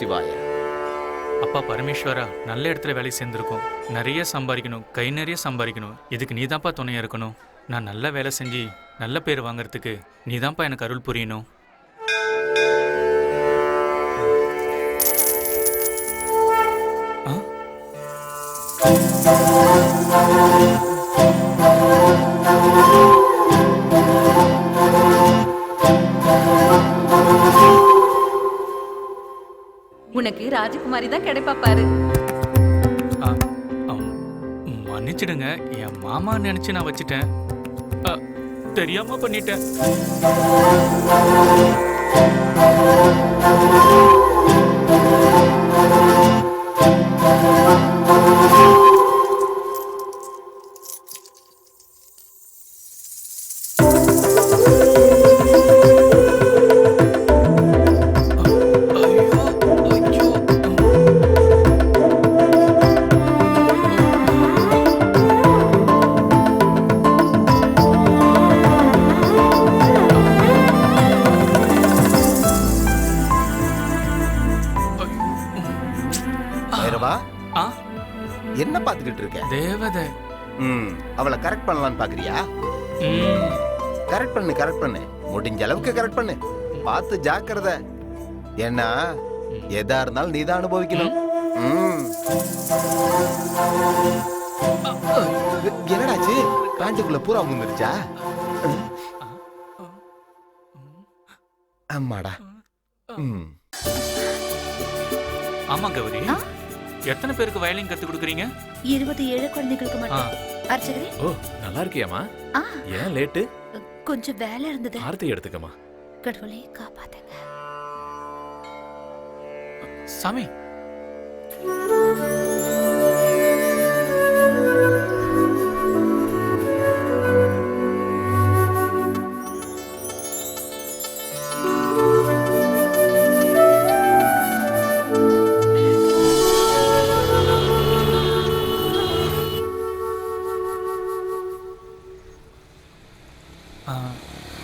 சிவாய. அப்பா பரமேஸ்வரா நல்ல இடத்துல வேலை சேர்ந்துருக்கோம். நிறைய சம்பாதிக்கணும் கை நிறைய சம்பாதிக்கணும். இதுக்கு நீதான்ப்பா துணையாக இருக்கணும். நான் நல்ல வேலை செஞ்சு நல்ல பேர் வாங்குறதுக்கு நீதான்ப்பா எனக்கு அருள் புரியணும். ஆ? உனக்கு ராஜகுமாரி தான் கிடைப்பா பாரு. ஆ, மன்னிச்சிடுங்க என் மாமா நினைச்சு நான் வச்சுட்டேன். ஆ, தெரியாம பண்ணிட்டேன். ஐயோ, பைரவா ஆ. என்ன பாத்துக்கிட்டு இருக்க? தேவதை. ம் அவளை கரெக்ட் பண்ணலாம்னு பாக்குறியா ம், கரெக்ட் பண்ணு கரெக்ட் பண்ணு. முடிஞ்ச அளவுக்கு கரெக்ட் பண்ணு. பார்த்து ஜாக்கிரதை. ஏன்னா எதா இருந்தாலும் நீதான் அனுபவிக்கணும். ம். என்னடாச்சு? பேண்ட்டுக்குள்ள பூரா முந்துருச்சா அம்மாடா. ம். ஆமா கௌரி? எத்தனை பேருக்கு வயலின் கத்து கொடுக்குறீங்க? இருபது ஏழு குழந்தைகளுக்கு ஆ, மட்டும் அர்ச்சகரே. ஓ நல்லா இருக்கியாமா ஆ. ஏன் லேட்டு? கொஞ்சம் வேலை இருந்தது. ஆர்த்தி எடுத்துக்கமா கடவுளே காப்பாத்துங்க. சாமி.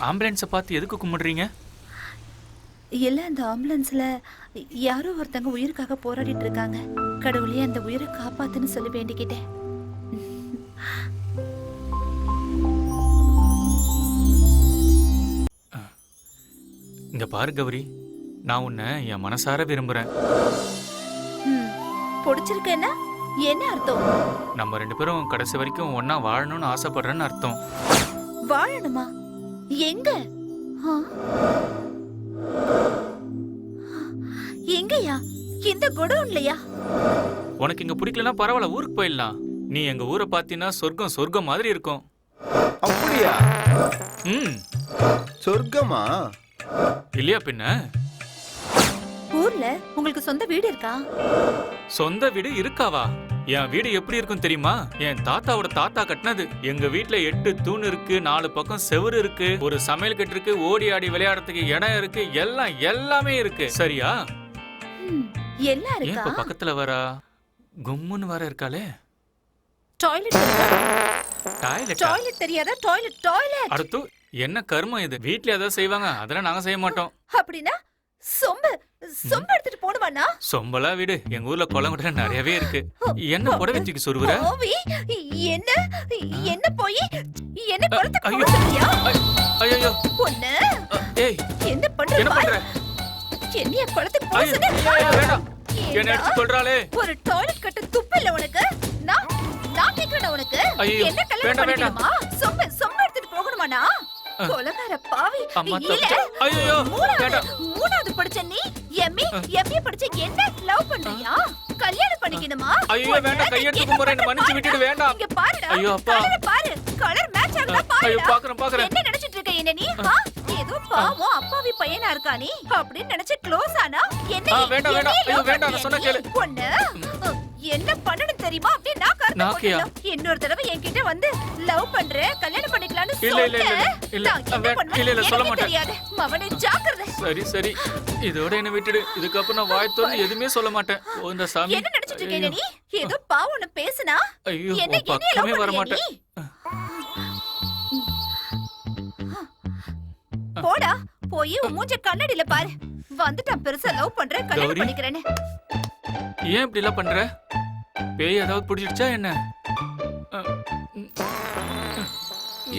ஆம்புலன்ஸை பார்த்து எதுக்கு கும்பிடுறீங்க? இல்ல அந்த ஆம்புலன்ஸ்ல யாரோ ஒருத்தங்க உயிருக்காக போராடிட்டு இருக்காங்க. கடவுளே அந்த உயிரை காப்பாத்துன்னு சொல்லி வேண்டிக்கிட்டேன். இங்க பாரு கௌரி. நான் உன்னை என் மனசார விரும்புறேன். பிடிச்சிருக்கேன்னா என்ன அர்த்தம்? நம்ம ரெண்டு பேரும் கடைசி வரைக்கும் ஒண்ணா வாழணும்னு ஆசைப்படுறேன்னு அர்த்தம். வாழணுமா? எங்க? எங்கயா இந்த குடோன்லயா? உனக்கு இங்க பிடிக்கலன்னா பரவாயில்ல ஊருக்கு போயிடலாம். நீ எங்க ஊரை பார்த்தீங்கன்னா சொர்க்கம் சொர்க்கம் மாதிரி இருக்கும். அப்படியா? ம். சொர்க்கமா? இல்லையா பின்ன? ஊர்ல உங்களுக்கு சொந்த வீடு இருக்கா? சொந்த வீடு இருக்காவா? என் வீடு எப்படி இருக்கும் தெரியுமா? என் தாத்தாவோட தாத்தா கட்டினது. எங்க வீட்ல எட்டு தூண் இருக்கு நாலு பக்கம் செவுரு இருக்கு ஒரு சமையல் கட்டு இருக்கு ஓடி ஆடி விளையாடுறதுக்கு இடம் இருக்கு எல்லாம் எல்லாமே இருக்கு. சரியா? எல்லாம் ஏன் இப்ப பக்கத்துல வரா? கும்முன்னு வர இருக்காளே. டாய்லெட் டாய்லெட் டாய்லெட் தெரியாதா? டாய்லெட் டாய்லெட் அடுத்து என்ன கர்மம் இது? வீட்ல ஏதாவது செய்வாங்க அதெல்லாம் நாங்க செய்ய மாட்டோம். அப்படின்னா சொம்பு சொம்பு எடுத்துட்டு போடுவானா சொம்பலா வீடு. எங்க ஊர்ல குளங்குட்ட நிறையவே இருக்கு. என்ன புடவை தூக்கி சொருவுற? என்ன என்ன போய்? என்ன குளத்தை ஐயோ. ஐயோ பொண்ணு. ஏய் என்ன பண்ற என்ன. பண்ற? என்னைய குளத்துக்கு வேண்டாம் என்ன? எடுத்து சொல்றாளே ஒரு டாய்லெட் கட்ட துப்பு இல்ல உனக்கு? நான் நான் கேக்குறேன் உனக்கு. என்ன கல்யாணம். பண்ணிக்கணுமா? சொம்பு சொம்பு எடுத்துட்டு போகணுமாண்ணா? கொலகார பாவி. அம்மா இல்ல தப்பிச்சு? ஐயோ மூணாவது வேண்டாம் மூணாவது படிச்ச நீ எம்ஏ எம்ஏ படிச்ச என்ன லவ் பண்றியா? கல்யாணம் பண்ணிக்கணுமா? ஐயோ வேண்டாம் கையெடுத்து என்ன கும்புறேன் பண்ற மன்னிச்சு. விட்டுடு வேண்டாம். இங்க பாருடா. ஐயோ, அப்பா. கலரை பாரு. கலர் மேட்ச் ஆகுதா ஐயோ பாருடா. பாக்குறேன் பாக்குறேன். என்ன நினைச்சிட்டு இருக்க என்ன நீ? ஆ? ஏதோ பாவம் அப்பாவி பையனா இருக்கா நீ? அப்படின்னு நினைச்சு க்ளோஸ் ஆனா என்ன ஆ, வேண்டாம், வேண்டாம். ஐயோ, வேண்டாம், நான் சொன்னா கேளு. பொண்ணு என்ன பண்ணணும் நாக்கியா? இன்னொரு தடவை என்கிட்ட வந்து லவ் பண்றேன் கல்யாணம் பண்ணிக்கலாம்னு இல்ல, இல்ல, இல்ல, சொல்ல மாட்டேன். மவனே ஜாக்கிரதை. சரி சரி. இதோட என்ன விட்டுடு. இதுக்கப்புறம் நான் வாய் திறந்து எதுவுமே சொல்ல மாட்டேன். ஓ, இந்த சாமி என்ன நினைச்சிட்டு இருக்க நீ? ஏதோ பாவம் பேசுனா? ஐயோ பக்கமே வர மாட்டேன். போடா. போய் உன் மூஞ்ச கண்ணாடியில பாரு. வந்துட்டான் பெருசா லவ் பண்றேன் கல்யாணம்? பண்ணிக்கிறேன்னு. ஏன் இப்படி எல்லாம் பண்ற? பேய் ஏதாவது பிடிச்சிடுச்சா என்ன?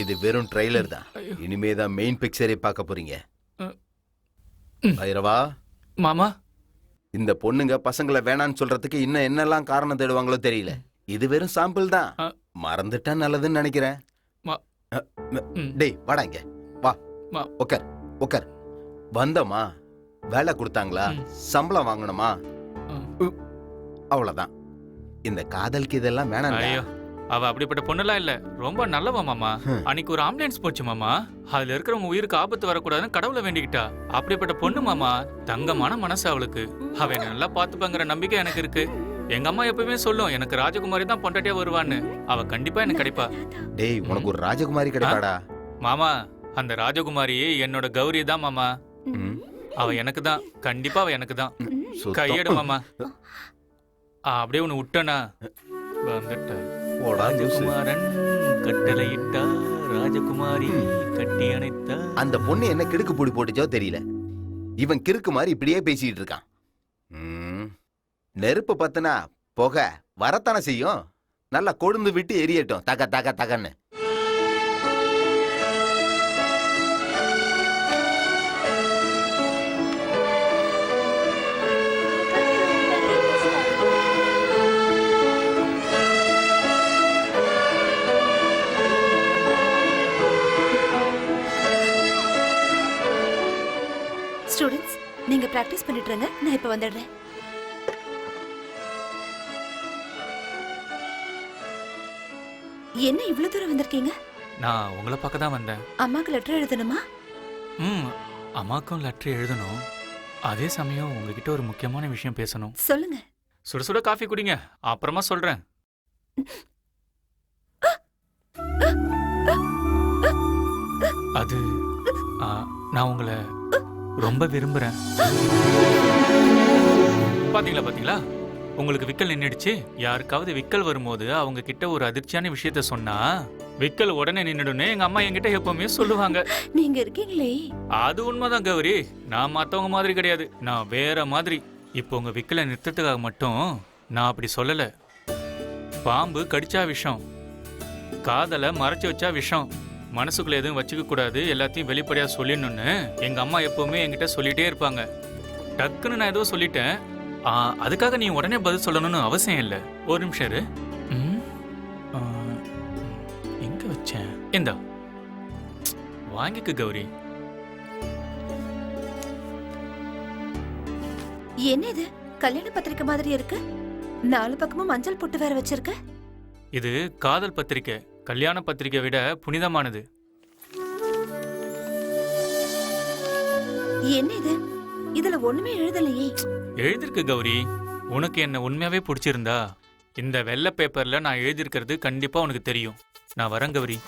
இது வெறும் ட்ரெய்லர் தான். இனிமே தான் மெயின் பிக்சரே பார்க்க போறீங்க. பைரவா? மாமா? இந்த பொண்ணுங்க பசங்களை வேணான்னு சொல்றதுக்கு இன்னும் என்னெல்லாம் காரணம் தேடுவாங்களோ தெரியல. இது வெறும் சாம்பிள் தான். மறந்துட்டா நல்லதுன்னு நினைக்கிறேன். டேய் வாடா இங்க. வா. உக்கார் உக்கார். வந்தோமா வேலை கொடுத்தாங்களா. சம்பளம் வாங்கணுமா? ம். இந்த காதலுக்கு இதெல்லாம் வேணாம் ஐயோ அவ அப்படிப்பட்ட பொண்ணுலாம் இல்ல. ரொம்ப நல்லவ மாமா. அன்னைக்கு ஒரு ஆம்புலன்ஸ் போச்சு மாமா. அதுல இருக்கிறவங்க உயிருக்கு ஆபத்து வரக்கூடாதுன்னு கடவுளை வேண்டிக்கிட்டா. அப்படிப்பட்ட பொண்ணு மாமா தங்கமான மனசு அவளுக்கு. அவ என்ன நல்லா பாத்துப்பாங்கிற நம்பிக்கை எனக்கு இருக்கு. எங்க அம்மா எப்பவுமே சொல்லும் எனக்கு ராஜகுமாரி தான் பொண்டாட்டியா வருவான்னு. அவ கண்டிப்பா எனக்கு கிடைப்பா. டேய் உனக்கு ஒரு ராஜகுமாரி கிடைப்பாடா. மாமா அந்த ராஜகுமாரி என்னோட கௌரி தான் மாமா. அவ எனக்கு தான். கண்டிப்பா அவ எனக்கு தான். கையெடு மாமா. அப்படியே ஒண்ணு விட்டனா? வந்துட்ட போடா, லூசு. ராஜகுமாரன் கட்டளையிட்டா ராஜகுமாரி கட்டி அணைத்தா. அந்த பொண்ணு என்ன கிடுக்கு பூடி போட்டுச்சோ தெரியல. இவன் கிறுக்கு மாதிரி இப்படியே பேசிட்டு இருக்கான். ம். நெருப்பு பத்துனா புகை வரத்தானே செய்யும்? நல்லா கொழுந்து விட்டு எரியட்டும். தக தக தகன்னு. பிராக்டிஸ் பண்ணிட்டு இருங்க நான் இப்ப வந்துடுறேன். என்ன இவ்வளவு தூரம் வந்திருக்கீங்க? நான் உங்களை பார்க்க தான் வந்தேன். அம்மாக்கு லெட்டர் எழுதணுமா? ம் அம்மாக்கும் லெட்டர் எழுதணும். அதே சமயம் உங்ககிட்ட ஒரு முக்கியமான விஷயம் பேசணும். சொல்லுங்க. சுட சுட காஃபி குடிங்க. அப்புறமா சொல்றேன். அது ஆ, நான் உங்களை ரொம்ப விரும்புறேன். பாத்தீங்களா பாத்தீங்களா? உங்களுக்கு விக்கல் நின்னுடுச்சு. யாருக்காவது விக்கல் வரும்போது அவங்க கிட்ட ஒரு அதிர்ச்சியான விஷயத்த சொன்னா விக்கல் உடனே நின்னுடுன்னு எங்க அம்மா என்கிட்ட எப்பவுமே சொல்லுவாங்க. நீங்க இருக்கீங்களே. அது உண்மைதான் கௌரி. நான் மத்தவங்க மாதிரி கிடையாது. நான் வேற மாதிரி. இப்போ உங்க விக்கலை நிறுத்தத்துக்காக மட்டும் நான் அப்படி சொல்லல. பாம்பு கடிச்சா விஷம். காதலை மறைச்சு வச்சா விஷம். மனசுக்குள்ள எதுவும் வச்சுக்க கூடாது எல்லாத்தையும் வெளிப்படையா சொல்லிடணும்னு எங்க அம்மா எப்பவுமே என்கிட்ட சொல்லிட்டே இருப்பாங்க. டக்குன்னு நான் ஏதோ சொல்லிட்டேன். அதுக்காக நீ உடனே பதில் சொல்லணும்னு அவசியம் இல்லை. ஒரு நிமிஷம் இரு. எங்க வச்சேன்? இந்தா. வாங்கிக்க கௌரி. என்ன இது கல்யாண பத்திரிக்கை மாதிரி இருக்கு? நாலு பக்கமும் மஞ்சள் பொட்டு வேற வச்சிருக்க? இது காதல் பத்திரிக்கை. கல்யாண பத்திரிக்கை விட புனிதமானது. என்ன இது இதுல ஒண்ணுமே எழுதலையே. எழுதிருக்கு கௌரி. உனக்கு என்ன உண்மையாவே பிடிச்சிருந்தா? இந்த வெள்ளை பேப்பர்ல நான் எழுதியிருக்கிறது கண்டிப்பா உனக்கு தெரியும். நான் வரேன் கௌரி.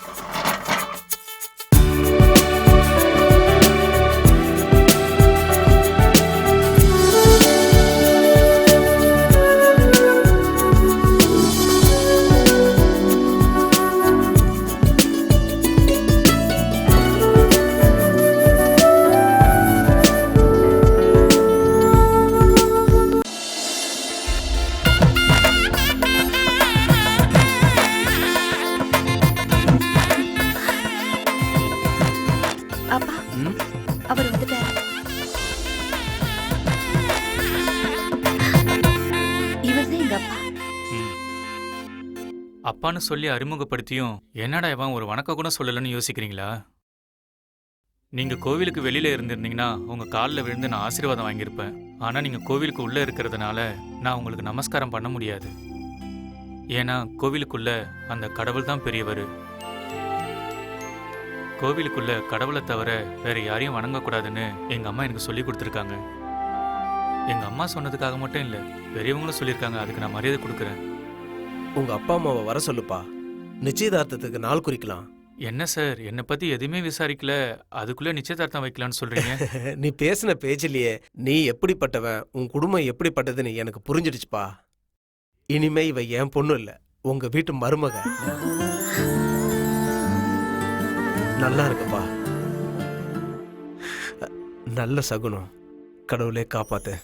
அப்பான்னு சொல்லி அறிமுகப்படுத்தியும் என்னடா இவன் ஒரு வணக்கம் கூட சொல்லலன்னு யோசிக்கிறீங்களா? நீங்க கோவிலுக்கு வெளியில இருந்திருந்தீங்கன்னா உங்க காலில் விழுந்து நான் ஆசீர்வாதம் வாங்கியிருப்பேன். ஆனா நீங்க கோவிலுக்கு உள்ள இருக்கிறதுனால நான் உங்களுக்கு நமஸ்காரம் பண்ண முடியாது. ஏன்னா கோவிலுக்குள்ள அந்த கடவுள் தான் பெரியவர். கோவிலுக்குள்ள கடவுளை தவிர வேற யாரையும் வணங்கக்கூடாதுன்னு எங்க அம்மா எனக்கு சொல்லி கொடுத்துருக்காங்க. எங்க அம்மா சொன்னதுக்காக மட்டும் இல்லை பெரியவங்களும் சொல்லியிருக்காங்க அதுக்கு நான் மரியாதை கொடுக்குறேன். உங்க அப்பா அம்மாவை வர சொல்லுப்பா. நிச்சயதார்த்தத்துக்கு நாள் குறிக்கலாம். என்ன சார்? என்னை பத்தி எதுவுமே விசாரிக்கல. அதுக்குள்ள நிச்சயதார்த்தம் வைக்கலாம்னு சொல்றீங்க. நீ பேசின பேச்சிலேயே நீ எப்படிப்பட்டவன் உன் குடும்பம் எப்படிப்பட்டதுன்னு எனக்கு புரிஞ்சிடுச்சுப்பா. இனிமே இவ என் பொண்ணு இல்ல. உங்க வீட்டு மருமக. நல்லா இருக்குப்பா. நல்ல சகுனம். கடவுளே காப்பாத்து.